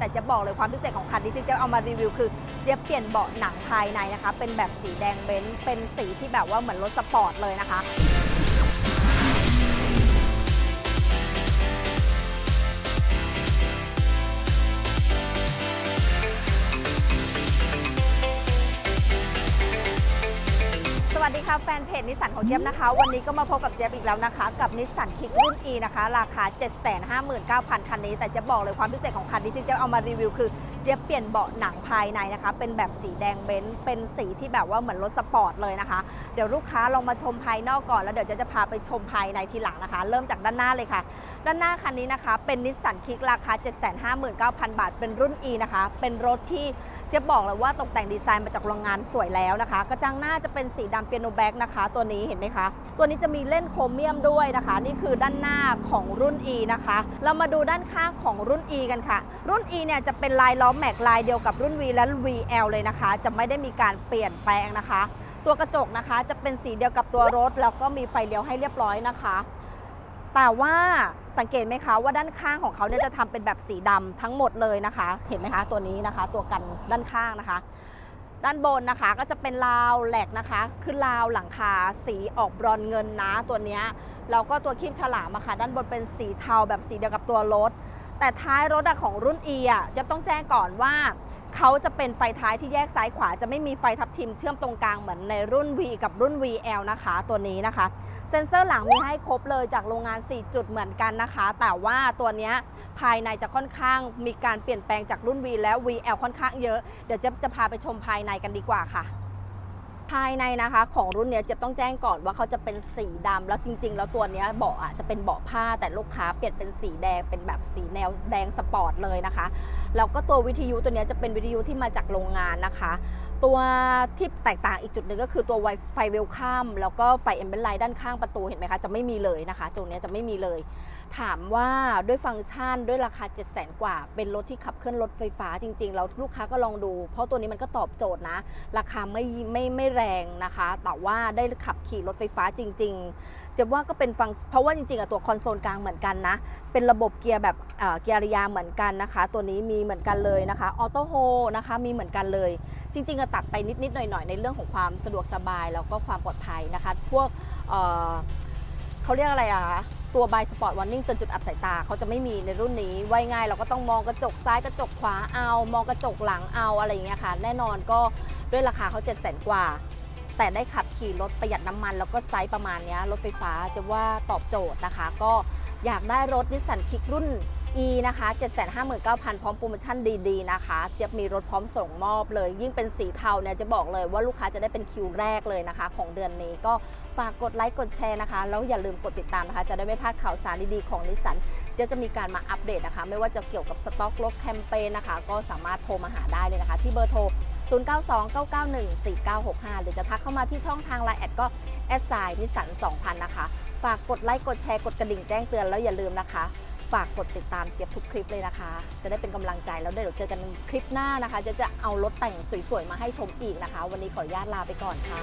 แต่จะบอกเลยความพิเศษของคันนี้ที่เจ๊เอามารีวิวคือเจ๊เปลี่ยนเบาะหนังภายในนะคะ เป็นแบบสีแดงเบนซ์เป็นสีที่แบบว่าเหมือนรถสปอร์ตเลยนะคะ ค่ะแฟนเพจนิสสันของเจี๊ยบนะคะ วันนี้ก็มาพบกับเจี๊ยบอีกแล้วนะคะ กับนิสสันคิกรุ่น E นะคะ ราคา 759,000 คันนี้ แต่จะบอกเลยความพิเศษของคันนี้ที่เจี๊ยบเอามารีวิวคือเจี๊ยบเปลี่ยนเบาะหนังภายในนะคะ เป็นแบบสีแดงเบนซ์เป็นสีที่แบบว่าเหมือนรถสปอร์ตเลยนะคะ เดี๋ยวลูกค้าลองมาชมภายนอกก่อน แล้วเดี๋ยวเจะจะพาไปชมภายในทีหลังนะคะ เริ่มจากด้านหน้าเลยค่ะ ด้านหน้าคันนี้นะคะ เป็นนิสสันคิกราคา 759,000 บาท เป็นรุ่น E นะคะ เป็นรถที่ เจะบอกเลยว่าตกแต่งดีไซน์มาจากโรงงานสวยแล้วนะคะ กระจังหน้าจะเป็นสีดำเปียโนแบ็กนะคะ ตัวนี้เห็นไหมคะ ตัวนี้จะมีเล่นโครเมียมด้วยนะคะ นี่คือด้านหน้าของรุ่น E นะคะ เรามาดูด้านข้างของรุ่น E กันค่ะ รุ่น E เนี่ยจะเป็นลายล้อแม็กลายเดียวกับรุ่น V และ VL เลยนะคะ จะไม่ได้มีการเปลี่ยนแปลงนะคะ ตัวกระจกนะคะจะเป็นสีเดียวกับตัวรถ แล้วก็มีไฟเลี้ยวให้เรียบร้อยนะคะ แต่ว่าสังเกตไหมคะว่าด้านข้างของเขาเนี่ยจะทำเป็นแบบสีดำทั้งหมดเลยนะคะ เห็นไหมคะตัวนี้นะคะ ตัวกันด้านข้างนะคะ ด้านบนนะคะก็จะเป็นราวแหลกนะคะคือราวหลังคาสีออกบรอนเงินนะตัวเนี้ยแล้วก็ตัวคีบฉลามอะค่ะด้านบนเป็นสีเทาแบบสีเดียวกับตัวรถ แต่ท้ายรถอะของรุ่น E อะจะต้องแจ้งก่อนว่า เขาจะเป็นไฟท้ายที่แยกซ้ายขวา จะไม่มีไฟทับทิมเชื่อมตรงกลางเหมือนในรุ่น V กับรุ่น VL นะคะ ตัวนี้นะคะ เซ็นเซอร์หลังมีให้ครบเลยจากโรงงาน 4 จุดเหมือนกันนะคะ แต่ว่าตัวนี้ภายในจะค่อนข้างมีการเปลี่ยนแปลงจากรุ่น V และ VL ค่อนข้างเยอะ เดี๋ยวจะจะพาไปชมภายในกันดีกว่าค่ะภายในนะคะของรุ่นนี้เจะต้องแจ้งก่อนว่าเขาจะเป็นสีดำแล้วจริง ๆ แล้วตัวนี้เบาะอะจะเป็นเบาะผ้าแต่ลูกค้าเปลี่ยนเป็นสีแดงเป็นแบบสีแนวแดงสปอร์ตเลยนะคะ แล้วก็ตัววิทยุตัวนี้จะเป็นวิทยุที่มาจากโรงงานนะคะ ตัวที่แตกต่างอีกจุดหนึ่งก็คือตัวไฟเวลคัมแล้วก็ไฟเอมเบลไลด้านข้างประตูเห็นไหมคะจะไม่มีเลยนะคะตรงนี้จะไม่มีเลย ถามว่าด้วยฟังก์ชันด้วยราคา 7 0 0 0 0 0 กว่า เป็นรถที่ขับเคลื่อนรถไฟฟ้าจริง ๆ แล้วลูกค้าก็ลองดู เพราะตัวนี้มันก็ตอบโจทย์นะ ราคาไม่ไม่ไม่แรงนะคะแต่ว่าได้ขับขี่รถไฟฟ้าจริง ๆ จะว่าก็เป็นฟังเพราะว่าจริงๆอะตัวคอนโซลกลางเหมือนกันนะ เป็นระบบเกียร์แบบเกียร์ระยะเหมือนกันนะคะ ตัวนี้มีเหมือนกันเลยนะคะออโต้โฮนะคะมีเหมือนกันเลย จริงๆอะตัดไปนิดๆหน่อยๆ ในเรื่องของความสะดวกสบายแล้วก็ความปลอดภัยนะคะ พวกเเขาเรียกอะไรอะคะตัวบายสปอร์ตวอร์นิ่งเตือนจุดอับสายตาเขาจะไม่มีในรุ่นนี้ไว้ง่ายเราก็ต้องมองกระจกซ้ายกระจกขวาเอา มองกระจกหลังเอาอะไรอย่างเงี้ยค่ะ แน่นอนก็ด้วยราคาเขา7 0 0 0 0กว่า แต่ได้ขับขี่รถประหยัดน้ำมัน แล้วก็ไซส์ประมาณนี้รถไฟฟ้าจะว่าตอบโจทย์นะคะ ก็อยากได้รถนิสสันคิกรุ่น E นะคะ 759,000 พร้อมโปรโมชั่นดีๆนะคะ เจี๊ยบมีรถพร้อมส่งมอบเลย ยิ่งเป็นสีเทาเนี่ยจะบอกเลยว่าลูกค้าจะได้เป็นคิวแรกเลยนะคะ ของเดือนนี้ก็ฝากกดไลค์กดแชร์นะคะ แล้วอย่าลืมกดติดตามนะคะ จะได้ไม่พลาดข่าวสารดีๆของนิสสันเจ๊ยบจะมีการมาอัปเดตนะคะ ไม่ว่าจะเกี่ยวกับสต็อกรถแคมเปญนะคะ ก็สามารถโทรมาหาได้เลยนะคะ ที่เบอร์โทร 0929914965 หรือจะทักเข้ามาที่ช่องทางไลน์แอดก็แอดไซน์นิสัน2000 นะคะ ฝากกดไลค์กดแชร์กดกระดิ่งแจ้งเตือนแล้วอย่าลืมนะคะ ฝากกดติดตามเจี๊ยบทุกคลิปเลยนะคะ จะได้เป็นกำลังใจแล้วเดี๋ยวเจอกันคลิปหน้านะคะจะจะเอารถแต่งสวยๆมาให้ชมอีกนะคะ วันนี้ขออนุญาตลาไปก่อนค่ะ